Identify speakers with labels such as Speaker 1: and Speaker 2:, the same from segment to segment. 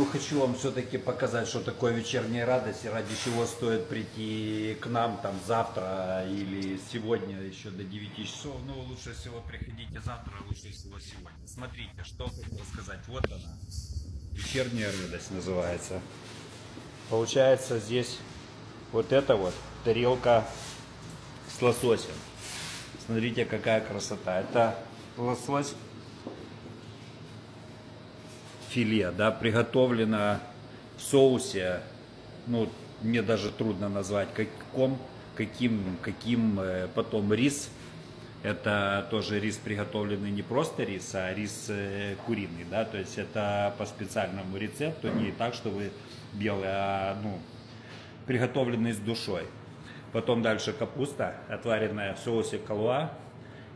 Speaker 1: Ну, хочу вам все-таки показать, что такое вечерняя радость, и ради чего стоит прийти к нам там завтра или сегодня еще до 9 часов. Ну, лучше всего приходите завтра, лучше всего сегодня. Смотрите, что хотел сказать. Вот она. Вечерняя радость называется. Получается здесь вот это вот тарелка с лососем. Смотрите, какая красота. Это лосось филе, да, приготовлено в соусе, ну, мне даже трудно назвать, каком, каким, каким э, потом рис. Это тоже рис приготовленный не просто рис, а рис э, куриный, да, то есть это по специальному рецепту, не так, что вы белый, а, ну, приготовленный с душой. Потом дальше капуста, отваренная в соусе калуа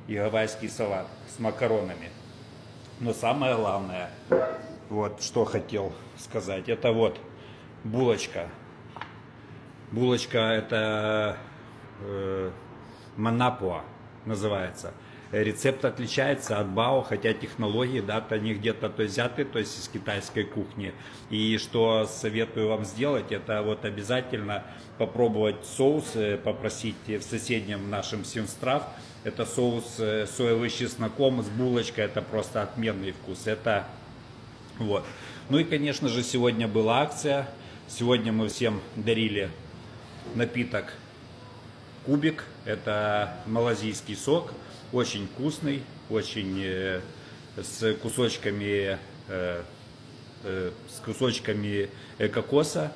Speaker 1: и гавайский салат с макаронами. Но самое главное, вот что хотел сказать, это вот булочка. Булочка это э, манапуа называется. Рецепт отличается от бао, хотя технологии, да, они где-то то взяты, то есть из китайской кухни. И что советую вам сделать, это вот обязательно попробовать соус, э, попросить в соседнем нашем Симстрав. Это соус э, соевый с чесноком, с булочкой, это просто отменный вкус. Это вот. Ну и, конечно же, сегодня была акция. Сегодня мы всем дарили напиток Кубик. Это малазийский сок. Очень вкусный, очень э, с кусочками, э, э, с кусочками кокоса.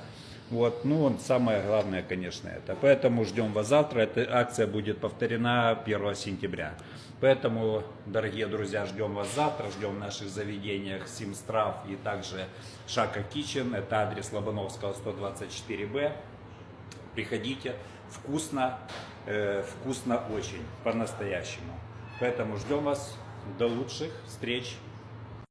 Speaker 1: Вот, ну, самое главное, конечно, это. Поэтому ждем вас завтра. Эта акция будет повторена 1 сентября. Поэтому, дорогие друзья, ждем вас завтра, ждем в наших заведениях Симстрав и также Шака Кичен. Это адрес Лобановского 124Б. Приходите, вкусно, э, вкусно очень, по-настоящему. Поэтому ждем вас, до лучших встреч